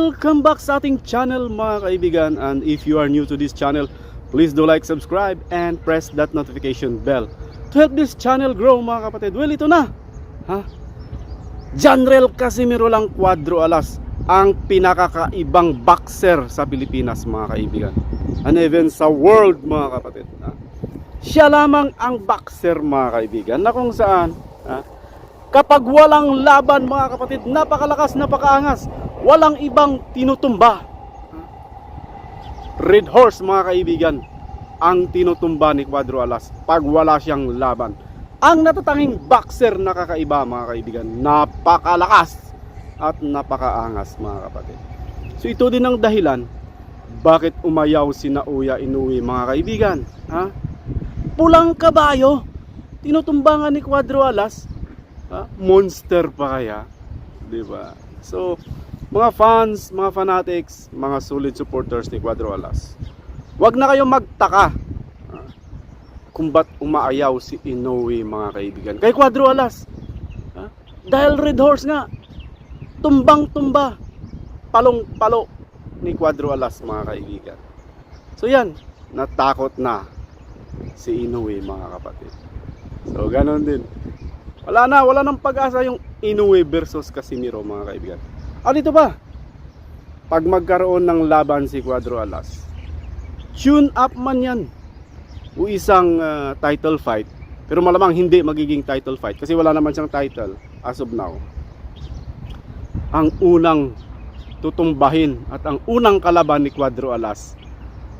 Welcome back sa ating channel mga kaibigan and if you are new to this channel, please do like, subscribe and press that notification bell to help this channel grow mga kapatid. Well, ito na. Ha? Janrel Casimiro lang Cuadro Alas ang pinakakaibang boxer sa Pilipinas mga kaibigan. And even sa world mga kapatid. Ha? Siya lamang ang boxer mga kaibigan na kung saan ha? kapag walang laban mga kapatid, napakalakas, napakaangas, walang ibang tinutumba. Red Horse mga kaibigan, ang tinutumba ni Cuadro Alas pag wala siyang laban. Ang natatanging boxer na kakaiba mga kaibigan, napakalakas at napakaangas mga kapatid. So ito din ang dahilan bakit umayaw si Nauya Inoue mga kaibigan. Ha? Pulang kabayo, tinutumbangan ni Cuadro Alas, ha? monster pa kaya? 'Di ba? So mga fans, mga fanatics, mga solid supporters ni Cuadro Alas. Huwag na kayong magtaka ah, kung ba't umaayaw si Inoue mga kaibigan. Kay Cuadro Alas. ah, dahil Red Horse nga. Tumbang-tumba. Palong-palo ni Cuadro Alas mga kaibigan. So yan, natakot na si Inoue mga kapatid. So ganon din. Wala na, wala nang pag-asa yung Inoue versus Casimiro mga kaibigan. Ah, dito ba? Pag magkaroon ng laban si Cuadro Alas, tune up man yan. O isang ah, title fight. Pero malamang hindi magiging title fight kasi wala naman siyang title as of now. Ang unang tutumbahin at ang unang kalaban ni Cuadro Alas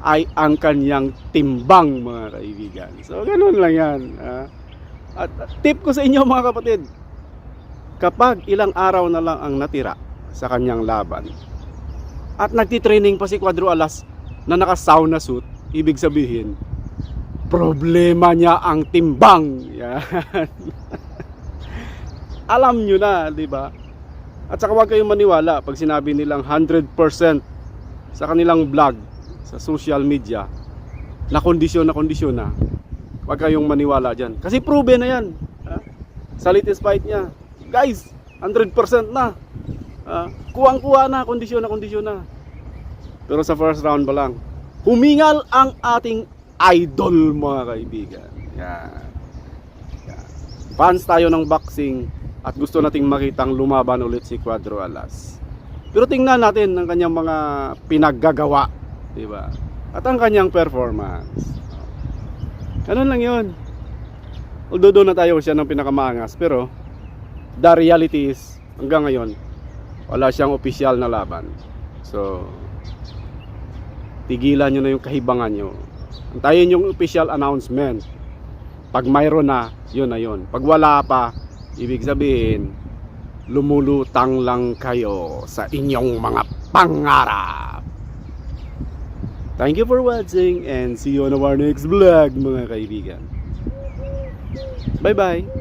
ay ang kanyang timbang mga kaibigan. So ganun lang yan. At at tip ko sa inyo mga kapatid, kapag ilang araw na lang ang natira sa kanyang laban at nagtitraining pa si Cuadro Alas na naka-sauna suit, ibig sabihin, problema niya ang timbang. Yan. Alam nyo na, di ba? At saka huwag kayong maniwala pag sinabi nilang 100% sa kanilang vlog, sa social media, na kondisyon na kondisyon na. Huwag kayong maniwala dyan. Kasi proven na yan. ha? Sa latest fight niya. Guys, 100% na. Ah, kuwang-kuwa na, kondisyon na kondisyon na. Pero sa first round pa lang, humingal ang ating idol mga kaibigan. Yan. Yan. Fans tayo ng boxing at gusto nating makitang lumaban ulit si Cuadro Alas. Pero tingnan natin ang kanyang mga pinaggagawa, di ba? At ang kanyang performance. Ganun lang 'yon. Although doon na tayo siya ng pinakamangas, pero the reality is hanggang ngayon wala siyang opisyal na laban. So tigilan nyo na yung kahibangan nyo. Antayin yung official announcement. Pag mayroon na, yun na yun. Pag wala pa, ibig sabihin, lumulutang lang kayo sa inyong mga pangarap. Thank you for watching and see you on our next vlog mga kaibigan. Bye bye!